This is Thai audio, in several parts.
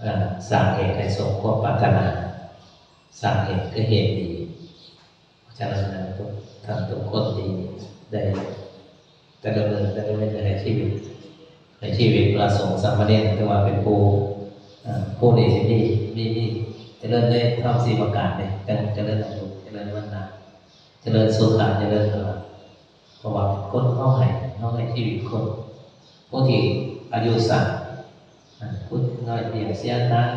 เอ่อสร้างเหตุให้สมความปรารถนาสร้างเหตุคือเหตุดีพราะฉะนั้นนะทุกท่านทุกคนดีได้จะดำเนินจะดำเนินในชีวิต ในชีวิตประสงค์สามเณรถือว่าเป็นผู้ผู้ดีที่ดีมีมีเจริญได้ทำสี่ประการเนี่ยกันเริญอายุเจริญวันนาจะเริญสุขะเจริญพลังเพราะว่าเป็นคนเข้าให้เข้าให้ชีวิตคนผู้ที่อายุสั้น อ่าผู้น้อยเดียวเสียนั้น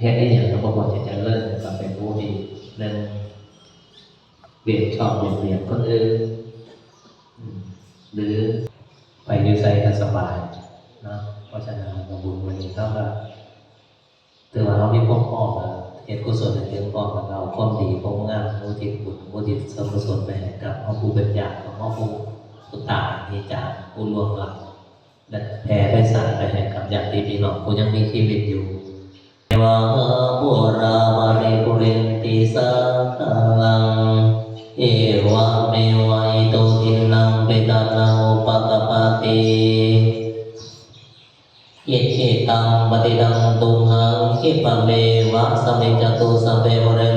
เหตุนี้อย่างเราบอกจะจะเจริญเราเป็นผู้ที่หนึ่งเบียดชอบเบียดเบียนคนอื่นหรือไปอยู่ใส่กันสบายนะเพราะฉะนั้นเราบุญวันนี้ต้องแบบถือว่าเราไมีความพร้อมแล้วเหตุกุศลในเรื่องพร้อมแล้วเราความดีความงามมุทิบุญมุทิสมกุศลไปให้กับพ่อผู้เป็นญาติของพ่อผู้ผู้ตายที่จากผู้ล่วงลับ และแผ่ไปสารไปให้กับญาติพี่น้องผู้ยังมีชีวิตอยู่วาบุรามาริปุเรนติสาคาลังเอวะเมวะอิโตทินังเปตานังอุปกปปติอิจิตังปฏิดังตุมหังคิปะเมวะสมิจตุสัพเพวเรน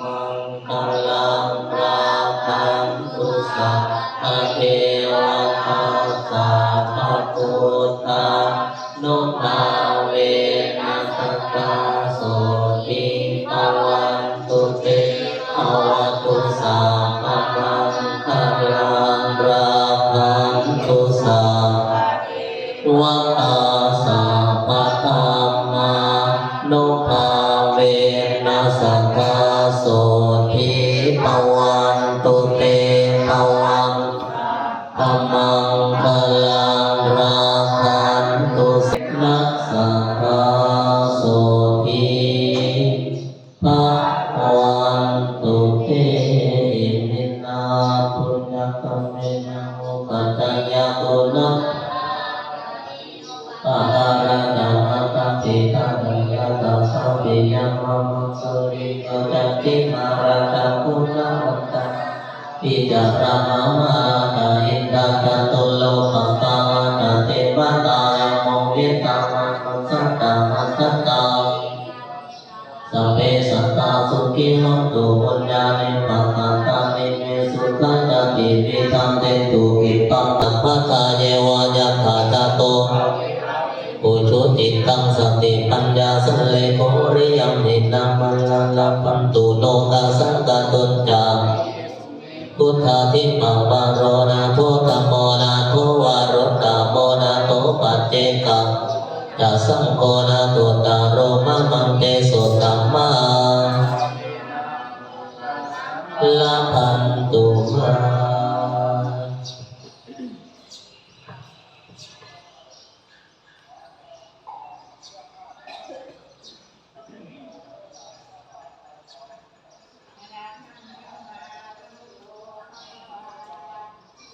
มังคลังราคันตุสัพพะเทวตาสัพพะพุท ธรรมังคลังราคันตุสินัสสกาโสทิภวั ปิจาระมะมาตาอินทาจัตุโลกัปปะตาเทวตายโมวิตามังสัตตามัสสตตาสัพเพสัตตาสุขิโหตุปุญญานิปัสสะตาเนเมสุขันติวิตังเตตุกิปังตัพพะกายวายะขาจโตปุชุติตังสติปัญญาสเลโคริยมนินามังลังลันตุโลกาสังกตุนจา พุทธาทิมังปารโรนาโทธโมนาโทวารุตาโมนาโทปัจเจกังจะสังโกนาตุตาโรมังมังเตสุตัมมาลาพันตุมา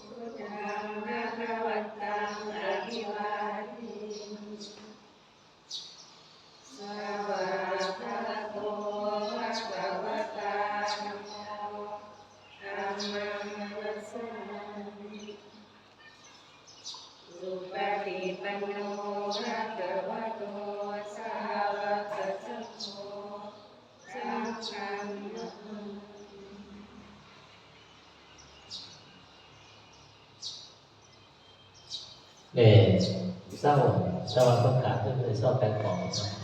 พุทธังภะคะวันตังอะภิวาเทมิสวากขาโตภะคะวะตาธัมโมธัมมังนัสสามิสุป ฏิปันโนภะคะวะ